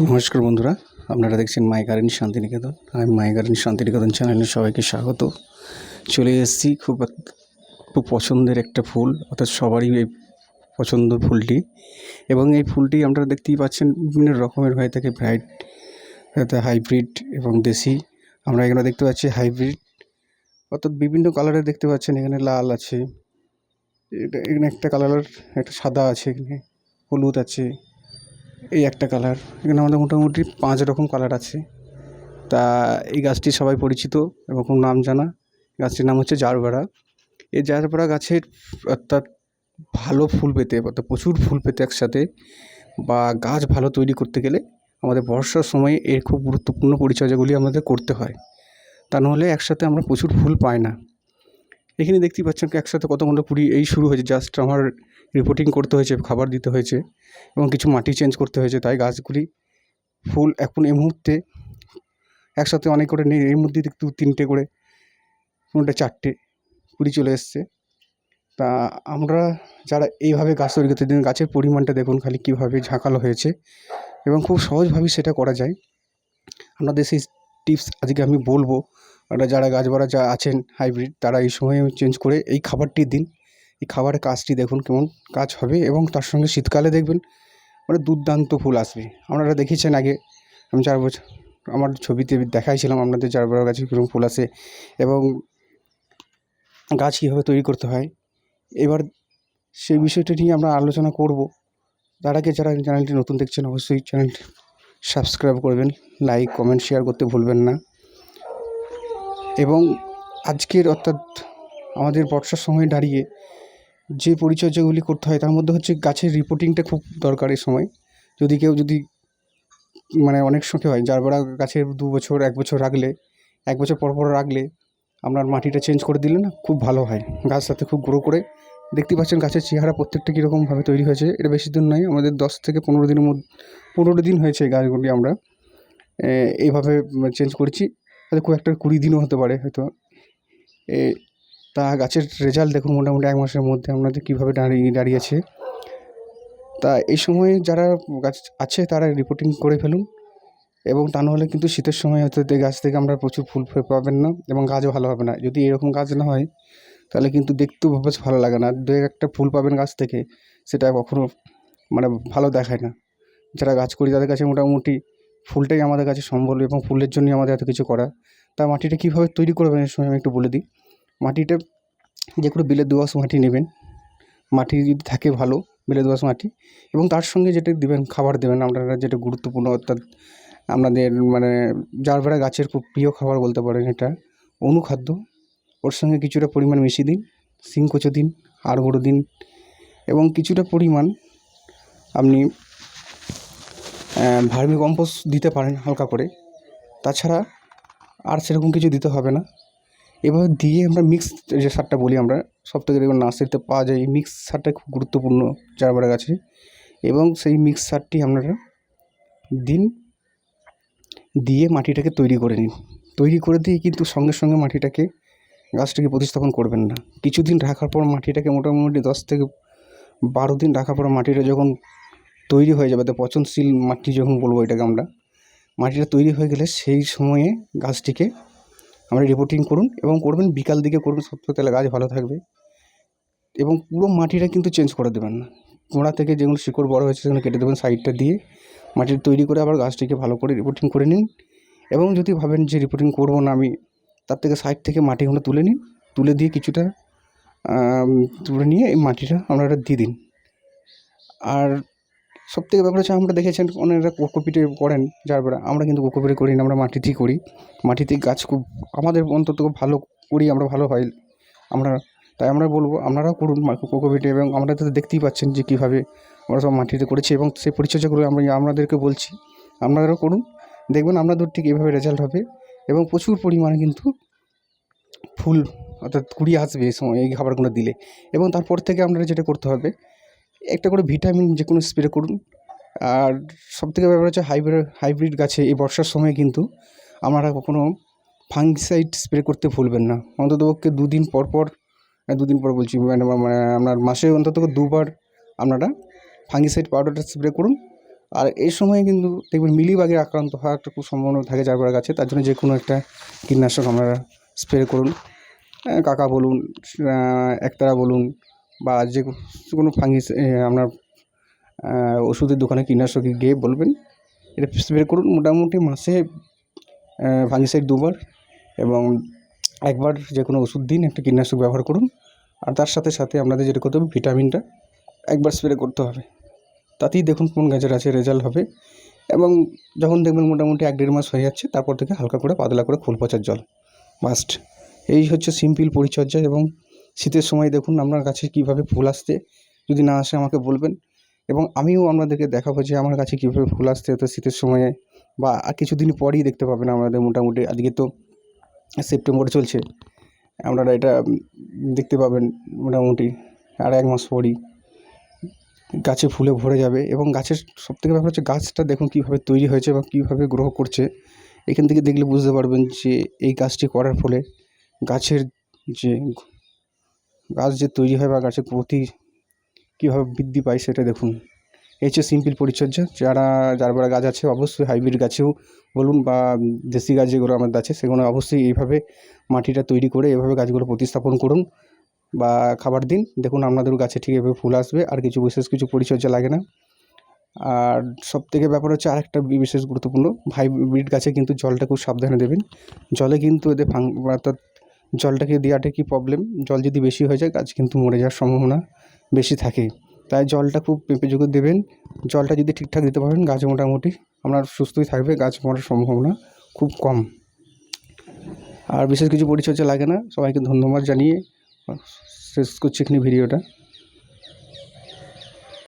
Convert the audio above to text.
নমস্কার বন্ধুরা, আপনারা দেখছেন মাই গার্ডেন শান্তিনিকেতন। আমি মাই গার্ডেন শান্তিনিকেতন চ্যানেলে সবাইকে স্বাগত। চলে এসেছি খুব খুব পছন্দের একটা ফুল, অর্থাৎ সবারই এই পছন্দ ফুলটি। এবং এই ফুলটি আপনারা দেখতেই পাচ্ছেন, বিভিন্ন রকমের হয়ে থাকে ভ্রাইট হাইব্রিড এবং দেশি। আমরা এখানে দেখতে পাচ্ছি হাইব্রিড, অর্থাৎ বিভিন্ন কালারের দেখতে পাচ্ছেন, এখানে লাল আছে, এটা, এখানে একটা কালার একটা সাদা আছে, এখানে হলুদ আছে। এই একটা কালার এখানে আমাদের মোটামুটি পাঁচ রকম কালার আছে। তা এই গাছটি সবাই পরিচিত এবং খুব নাম জানা। গাছটির নাম হচ্ছে জারবেড়া এই জারবেড়া গাছের অর্থাৎ ভালো ফুল পেতে অর্থাৎ প্রচুর ফুল পেতে একসাথে বা গাছ ভালো তৈরি করতে গেলে আমাদের বর্ষার সময় এর খুব গুরুত্বপূর্ণ পরিচর্যাগুলি আমাদের করতে হয়। তা নাহলে একসাথে আমরা প্রচুর ফুল পাই না। এখানে দেখতেই পাচ্ছেন একসাথে কত কতগুলো কুড়ি এই শুরু হয়েছে। জাস্ট আমার রিপোর্টিং করতে হয়েছে, খাবার দিতে হয়েছে এবং কিছু মাটি চেঞ্জ করতে হয়েছে, তাই গাছগুলি ফুল এখন এই মুহূর্তে একসাথে অনেক করে নেই, এর মধ্যে দু তিনটে করে, কোনোটা চারটে কুড়ি চলে এসছে। তা আমরা যারা এইভাবে গাছ তৈরি করতে দিন, গাছের পরিমাণটা দেখুন খালি কীভাবে ঝাঁকালো হয়েছে এবং খুব সহজভাবেই সেটা করা যায়। আপনাদের সেই টিপস আজকে আমি বলব যারা গাছবাড়া যা আছেন হাইব্রিড তারা এই সময় চেঞ্জ করে এই খাবারটি দিন। এই খাবারের কাজটি দেখুন কেমন কাজ হবে এবং তার সঙ্গে শীতকালে দেখবেন মানে দুর্দান্ত ফুল আসবে। আপনারা দেখেছেন আগে আমি চার বছর আমার ছবিতে দেখাইছিলাম আপনাদের চার বড় গাছে কীরকম ফুল আসে এবং গাছ কীভাবে তৈরি করতে হয়। এবার সেই বিষয়টি নিয়ে আমরা আলোচনা করব। তার আগে যারা চ্যানেলটি নতুন দেখছেন অবশ্যই চ্যানেলটি সাবস্ক্রাইব করবেন, লাইক, কমেন্ট, শেয়ার করতে ভুলবেন না। এবং আজকের অর্থাৎ আমাদের বর্ষার সময় দাঁড়িয়ে যে পরিচর্যাগুলি করতে হয়, তার মধ্যে হচ্ছে গাছের রিপোর্টিংটা খুব দরকার এই সময়। যদি কেউ যদি মানে অনেক সময় হয়, যার বেড়া গাছের দু বছর, এক বছর রাখলে, এক বছর পর পর রাখলে, আপনার মাটিটা চেঞ্জ করে দিলে না, খুব ভালো হয়। গাছ সাথে খুব গ্রো করে। দেখতে পাচ্ছেন গাছের চেহারা প্রত্যেকটা কীরকমভাবে তৈরি হয়েছে। এটা বেশি দিন নয়, আমাদের দশ থেকে পনেরো দিনের মধ্যে, পনেরো দিন হয়েছে গাছগুলি আমরা এইভাবে চেঞ্জ করেছি। হয়তো খুব একটা কুড়ি দিনও হতে পারে হয়তো। তা গাছের রেজাল্ট দেখুন মোটামুটি এক মাসের মধ্যে আপনাদের কীভাবে দাঁড়িয়ে, দাঁড়িয়েছে। তা এই সময়ে যারা গাছ আছে তারা রিপোর্টিং করে ফেলুন এবং তা নাহলে কিন্তু শীতের সময় হয়তো গাছ থেকে আমরা প্রচুর ফুল পাবেন না এবং গাছও ভালো হবে না। যদি এরকম গাছ না হয়, তাহলে কিন্তু দেখতেও বেশ ভালো লাগে না। দু একটা ফুল পাবেন গাছ থেকে, সেটা কখনো মানে ভালো দেখায় না। যারা গাছ করি তাদের কাছে মোটামুটি ফুলটাই আমাদের কাছে সম্বল এবং ফুলের জন্যই আমাদের এত কিছু করা। তা মাটিটা কীভাবে তৈরি করবেন এর সময় আমি একটু বলে দিই। মাটিটা যে কোনো বিলের দোআঁশ মাটি নেবেন। মাটি যদি থাকে ভালো, বিলের দোআঁশ মাটি। এবং তার সঙ্গে যেটা দেবেন, খাবার দেবেন। আপনারা যেটা গুরুত্বপূর্ণ, অর্থাৎ আপনাদের মানে জারবেরা গাছের খুব প্রিয় খাবার বলতে পারেন এটা। অনুখাদ্য। ওর সঙ্গে কিছুটা পরিমাণ মিশিয়ে দিন সিংকোচো দিন, আর গুঁড়ো দিন। এবং কিছুটা পরিমাণ আপনি ভার্মি কম্পোস্ট দিতে পারেন হালকা করে। তাছাড়া আর সেরকম কিছু দিতে হবে না। এবার দিয়ে আমরা মিক্স যে সারটা বলি আমরা, সব থেকে দেখবেন নার্সারিতে পাওয়া যায়। এই মিক্স সারটা খুব গুরুত্বপূর্ণ চারবাড়া গাছে। এবং সেই মিক্স সারটি আপনারা দিন দিয়ে মাটিটাকে তৈরি করে নিন তৈরি করে দিয়ে কিন্তু সঙ্গে সঙ্গে মাটিটাকে, গাছটাকে প্রতিস্থাপন করবেন না। কিছুদিন রাখার পর মাটিটাকে মোটামুটি দশ থেকে বারো দিন রাখার পর মাটিটা যখন তৈরি হয়ে যাবে, তো পচনশীল মাটি যখন বলব এটাকে আমরা, মাটিটা তৈরি হয়ে গেলে সেই সময়ে গাছটিকে আমরা রিপোর্টিং করুন এবং করবেন, বিকাল দিকে করবেন থেকে তাহলে গাছ ভালো থাকবে। এবং পুরো মাটিটা কিন্তু চেঞ্জ করে দেবেন না। গোড়া থেকে যেগুলো শিকড় বড় হয়েছে সেগুলো কেটে দেবেন সাইডটা দিয়ে। মাটির তৈরি করে আবার গাছটিকে ভালো করে রিপোর্টিং করে নিন। এবং যদি ভাবেন যে রিপোর্টিং করব না আমি, তার থেকে সাইড থেকে মাটিগুলো তুলে নিন। তুলে দিয়ে কিছুটা তুলে নিয়ে এই মাটিটা আপনারা দিয়ে দিন। আর সব থেকে ব্যাপার হচ্ছে আমরা দেখেছেন অনেকরা কোকোপিটে করেন যার আমরা কিন্তু কোকোপিটে করি না, আমরা মাটিতেই করি। মাটিতে গাছ খুব, আমাদের অন্তত খুব ভালো করি, আমরা ভালো হয়। আমরা, তাই আমরা বলব, আপনারাও করুন কোকোপিটে এবং আমরা তো দেখতেই পাচ্ছেন যে কীভাবে আমরা সব মাটিতে করেছি এবং সেই পরিচর্যাগুলো আমরা, আপনাদেরকে বলছি, আপনারাও করুন। দেখবেন আপনাদের ঠিক এভাবে রেজাল্ট হবে এবং প্রচুর পরিমাণে কিন্তু ফুল, অর্থাৎ কুড়ি আসবে এই সময়, এই খাবারগুলো দিলে। এবং তারপর থেকে আপনারা যেটা করতে হবে একটা করে ভিটামিন যে কোনো স্প্রে করুন। আর সবথেকে ব্যাপার হচ্ছে হাইব্রিড হাইব্রিড গাছে এই বর্ষার সময় কিন্তু আপনারা কখনো ফাঙ্গিসাইড স্প্রে করতে ভুলবেন না। অন্ততপক্ষে দুদিন পর পর আহ, দুদিন পর বলছি মানে মানে আপনার মাসে অন্তত দুবার আপনারা ফাঙ্গিসাইড পাউডারটা স্প্রে করুন। আর এই সময় কিন্তু দেখবেন মিলিবাগের আক্রান্ত হওয়ার একটা খুব সম্ভাবনা থাকে যার গাছে তার জন্য যে কোনো একটা কীটনাশক আপনারা স্প্রে করুন। কাকা বলুন একতারা বলুন বা যে কোনো ফাঙ্গিস আপনার ওষুধের দোকানে কীটনাশকে গিয়ে বলবেন। এটা স্প্রে করুন, মোটামুটি মাসে ফাঙ্গিসাইড দুবার এবং একবার যে কোনো ওষুধ দিন একটা কীটনাশক ব্যবহার করুন। আর তার সাথে সাথে আপনাদের যেটা করতে হবে, ভিটামিনটা একবার স্প্রে করতে হবে। তাতেই দেখুন কোন গাছের আছে, রেজাল্ট হবে। এবং যখন দেখবেন মোটামুটি এক দেড় মাস হয়ে যাচ্ছে, তারপর থেকে হালকা করে পাতলা করে ফুল পচার জল, মাস্ট। এই হচ্ছে সিম্পল পরিচর্যা এবং শীতের সময় দেখুন আপনার কাছে কীভাবে ফুল আসছে। যদি না আসে আমাকে বলবেন। এবং আমিও আপনাদেরকে দেখাবো যে আমার কাছে কীভাবে ফুল আসছে। তো শীতের সময়ে বা আর কিছুদিন পরেই দেখতে পাবেন আমাদের মোটামুটি। আজকে তো সেপ্টেম্বর চলছে। আপনারা এটা দেখতে পাবেন মোটামুটি আর এক মাস পরই। গাছে ফুলে ভরে যাবে এবং গাছের সবথেকে ব্যাপার হচ্ছে গাছটা দেখুন কীভাবে তৈরি হয়েছে বা কীভাবে গ্রো করছে। এখান থেকে দেখলে বুঝতে পারবেন যে এই গাছটি করার ফলে গাছের যে গাছ যে তৈরি হয় বা গাছের প্রতি কীভাবে বৃদ্ধি পায় সেটা দেখুন। এই হচ্ছে সিম্পল পরিচর্যা, যারা, যার বাড়া গাছ আছে অবশ্যই হাইব্রিড গাছেও বলুন বা দেশি গাছ যেগুলো আমাদের আছে সেগুলো অবশ্যই এইভাবে মাটিটা তৈরি করে এভাবে গাছগুলো প্রতিস্থাপন করুন বা খাবার দিন। দেখুন আপনাদেরও গাছে ঠিক এভাবে ফুল আসবে, আর কিছু বিশেষ কিছু পরিচর্যা লাগে না। আর সব থেকে ব্যাপার হচ্ছে আরেকটা বিশেষ গুরুত্বপূর্ণ, হাইব্রিড গাছে কিন্তু জলটা খুব সাবধানে দেবেন। জলে কিন্তু এদের ফাং অর্থাৎ জলটাকে দেওয়াটা কি প্রবলেম জল যদি বেশি হয়ে যায়, গাছ কিন্তু মরে যাওয়ার সম্ভাবনা বেশি থাকে। তাই জলটা খুব পেঁপে যুগে দেবেন। জলটা যদি ঠিকঠাক দিতে পারেন, গাছ মোটামুটি আপনার সুস্থই থাকবে, গাছ মরার সম্ভাবনা খুব কম। আর বিশেষ কিছু পরিচর্যা লাগে না। সবাইকে ধন্যবাদ জানিয়ে শেষ করছি এখানে ভিডিওটা।